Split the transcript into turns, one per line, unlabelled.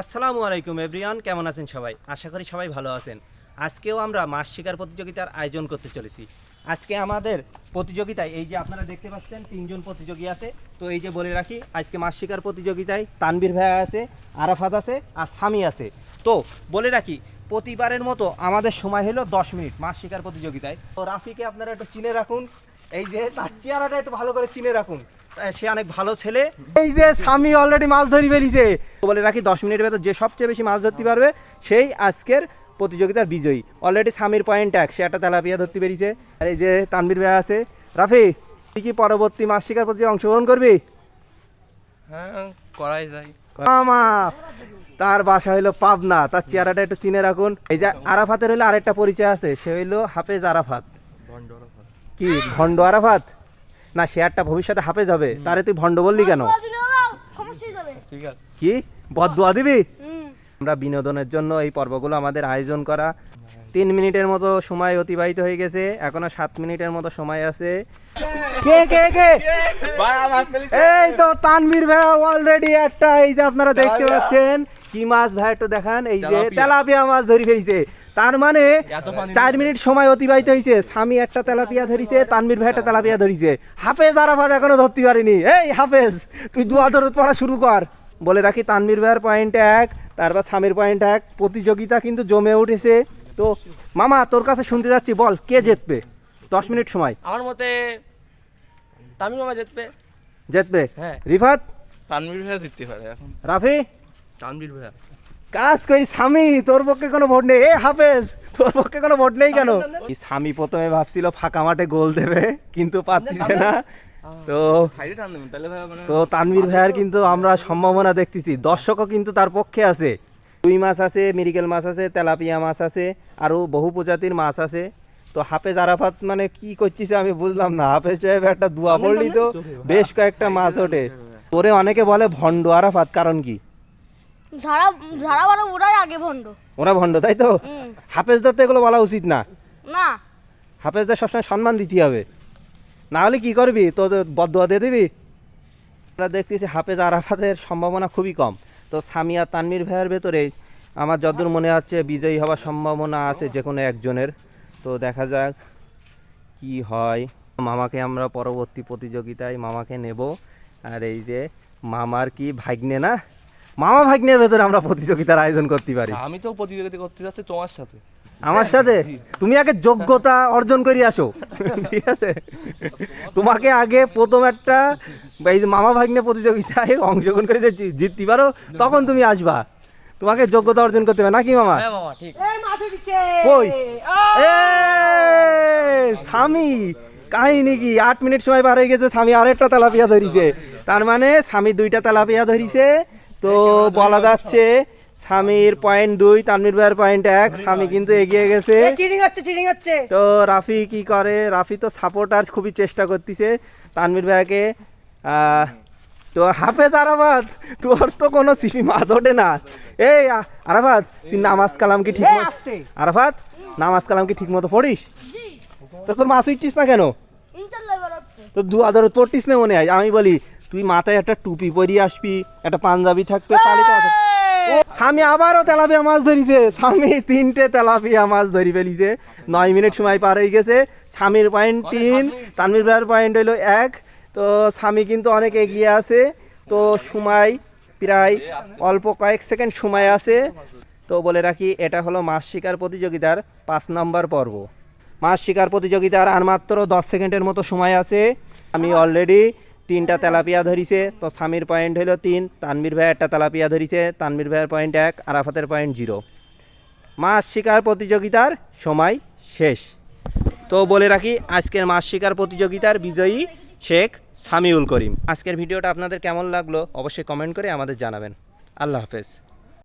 আসসালামু আলাইকুম এভরিওয়ান, কেমন আছেন সবাই? আশা করি সবাই ভালো আছেন। আজকেও আমরা মাছ শিকার প্রতিযোগিতার আয়োজন করতে চলেছি। আজকে আমাদের প্রতিযোগিতায়, এই যে আপনারা দেখতে পাচ্ছেন, তিনজন প্রতিযোগী আছে। তো এই যে বলে রাখি, আজকে মাছ শিকার প্রতিযোগিতায় তানবীর ভাইয়া আছে, আরাফাত আছে আর স্বামী আছে। তো বলে রাখি, প্রতিবারের মতো আমাদের সময় হলো দশ মিনিট মাছ শিকার প্রতিযোগিতায়। তো রাফিকে আপনারা একটু চিনে রাখুন। এই যে তার চেহারাটা একটু ভালো করে চিনে রাখুন। সে অনেক ভালো ছেলে। এই যে স্বামী অলরেডি মাছ ধরি ফেলিছে। বলে রাখি দশ মিনিটের ভেতর যে সবচেয়ে বেশি মাছ ধরতে পারবে সেই আজকের প্রতিযোগিতার বিজয়ী। অলরেডি স্বামীর পয়েন্ট এক সে একটা তেলাপিয়া ধরতে পেরেছে। আর এই যে তানবীর ভাই আছে রাফি তুই কি পরবর্তী মাছ শিকার প্রতিযোগিতায় অংশগ্রহণ করবি?
হ্যাঁ করাই যায়।
মামা তার বাসা হইল পাবনা তার চেহারাটা একটু চিনে রাখুন। এই যে আরাফাতের হইল আরেকটা পরিচয় আছে সে হইল হাফেজ আরাফাত। কি ভণ্ড আরাফাত? না শেয়ারটা ভবিষ্যতে হাফেজ হবে তারে তুই ভণ্ড বললি কেন?
সমস্যাই যাবে।
ঠিক
কি? বদুয়া দিবি? আমরা বিনোদনের জন্য এই পর্বগুলো আমাদের আয়োজন করা তিন মিনিটের মতো সময় অতিবাহিত হয়ে গেছে। এখনও সাত মিনিটের মতো সময় আছে। কে কে কে? এই তো তানভীর ভাই অলরেডি একটা এই যে আপনারা দেখতে পাচ্ছেন। কি মাছ ভাই একটু দেখান। এই যে
তেলাপিয়া।
মাছ ধরি ফেলছে। তার মানে চার মিনিট সময় অতিবাহিত হয়েছে। স্বামী একটা তেলাপিয়া ধরিছে তানভীর ভাই একটা তেলাপিয়া ধরিছে। হাফেজ আরাফাত এখনও ধরতে পারিনি। এই হাফেজ তুই দুয়া দরদ পড়া শুরু কর। বলে রাখি তানভীর ভাইয়ের পয়েন্ট এক তারপর স্বামীর পয়েন্ট এক। প্রতিযোগিতা কিন্তু জমে উঠেছে। তো মামা তোর কাছে শুনতে যাচ্ছি বল কে জিতবে? দশ মিনিট সময়।
আমার মতে তামিম মামা জিতবে।
জিতবে?
হ্যাঁ।
রিফাত?
তানবীর ভাইয়া জিততে পারে এখন।
রাফি?
তানবীর ভাইয়া
কাজ করি স্বামী তোর পক্ষে কোনো ভোট নেই। এ হাফেজ তোর পক্ষে কোনো ভোট নেই কেন? এই স্বামী প্রথমে ভাবছিল ফাঁকা মাঠে গোল দেবে কিন্তু পাচ্ছিছে না। তো
সাইডে টান দেবেন তাহলে ভাইয়া মানে
তো তানভীর ভাইয়ার কিন্তু আমরা সম্ভাবনা দেখতেছি। দর্শকও কিন্তু তার পক্ষে আছে। রুই মাছ আছে মিরিকেল মাছ আছে তেলাপিয়া মাছ আছে আরও বহু প্রজাতির মাছ আছে। তো হাফেজ আরাফাত মানে কি করছিস আমি বুঝলাম না। হাফেজ সাহেব একটা দুয়া পড়লি তো বেশ কয়েকটা মাছ ওঠে। তোরে অনেকে বলে ভণ্ড আরাফাত কারণ কি?
ঝাড়া ঝাড়া বারো ওরাই আগে ভণ্ড।
ওরা ভণ্ড তাই তো? হাফেজদের তো এগুলো বলা উচিত না।
না।
হাফেজদের সবসময় সম্মান দিতে হবে। না হলে কি করবি? তো বদুয়া দিয়ে দিবি? আমরা দেখতেছি হাফেজ আরাফাতের সম্ভাবনা খুবই কম। তো সামিয়া তানমির ভাইয়ের ভেতরে আমার যতদূর মনে হচ্ছে বিজয়ী হওয়ার সম্ভাবনা আছে যে কোনো একজনের। তো দেখা যাক কি হয়। মামাকে আমরা পরবর্তী প্রতিযোগিতায় মামাকে নেব। আর এই যে মামার কি ভাগ্নে না? মামা ভাগ্নের ভেতরে আমরা প্রতিযোগিতার আয়োজন করতে পারি।
আমি তো প্রতিযোগিতা করতে যাচ্ছি তোমার সাথে।
আমার সাথে? তুমি আগে যোগ্যতা অর্জন করে আসো। ঠিক আছে? তোমাকে আগে প্রথম একটা এই যে মামা ভাগ্নে প্রতিযোগিতায় অংশগ্রহণ করে যে জিততে পারো তখন তুমি আসবা। তোমাকে যোগ্যতা অর্জন করতে হবে নাকি মামা?
হ্যাঁ মামা ঠিক।
কই? এ স্বামী কাহিনী কি? আট মিনিট সময় পার হয়ে গেছে স্বামী আরেকটা তেলাপিয়া ধরিছে। তার মানে স্বামী দুইটা তেলাপিয়া ধরিছে। তো বলা যাচ্ছে স্বামীর পয়েন্ট দুই তানমির ভাইয়ের পয়েন্ট এক স্বামী কিন্তু এগিয়ে গেছে।
চিটিং হচ্ছে চিটিং হচ্ছে।
তো রাফি কি করে? রাফি তো সাপোর্টার খুবই চেষ্টা করতেছে। তানমির ভাইকে আহ, তো হাফেজ আরাবাদ তোর তো কোনো সিপি মাছ ওঠে না। এই আরাফাত তুই নামাজ কালাম কি ঠিক আরাফাত নামাজ কালাম কি ঠিক মতো পড়িস? তো তোর মাছ উঠছিস না কেন? তো দু আদর পড়তিস না মনে হয়? আমি বলি তুই মাথায় একটা টুপি পরিয়ে আসবি একটা পাঞ্জাবি থাকবে তাহলে তো স্বামী আবারও তেলাপিয়া মাছ ধরিছে। স্বামী তিনটে তেলাপিয়া মাছ ধরি ফেলিছে। নয় মিনিট সময় পার হয়ে গেছে। স্বামীর পয়েন্ট তিন তানভীর ভাইয়ের পয়েন্ট হইল এক। তো স্বামী কিন্তু অনেক এগিয়ে আছে। তো সময় প্রায় অল্প কয়েক সেকেন্ড সময় আছে। তো বলে রাখি এটা হলো মাছ শিকার প্রতিযোগিতার পাঁচ নম্বর পর্ব। মাছ শিকার প্রতিযোগিতার আর মাত্র দশ সেকেন্ডের মতো সময় আছে। আমি অলরেডি তিনটা তেলাপিয়া ধরিছে, তো স্বামীর পয়েন্ট হলো তিন তানবীর ভাই একটা তেলাপিয়া ধরিছে তানবীর ভাইয়ের পয়েন্ট এক, আরাফাতের পয়েন্ট জিরো মাছ শিকার প্রতিযোগিতার সময় শেষ। তো বলে রাখি, আজকের মাছ শিকার প্রতিযোগিতার বিজয়ী শেখ সামিউল করিম। আজকের ভিডিওটা আপনাদের কেমন লাগল, অবশ্যই কমেন্ট করে আমাদের জানাবেন। আল্লাহ হাফেজ।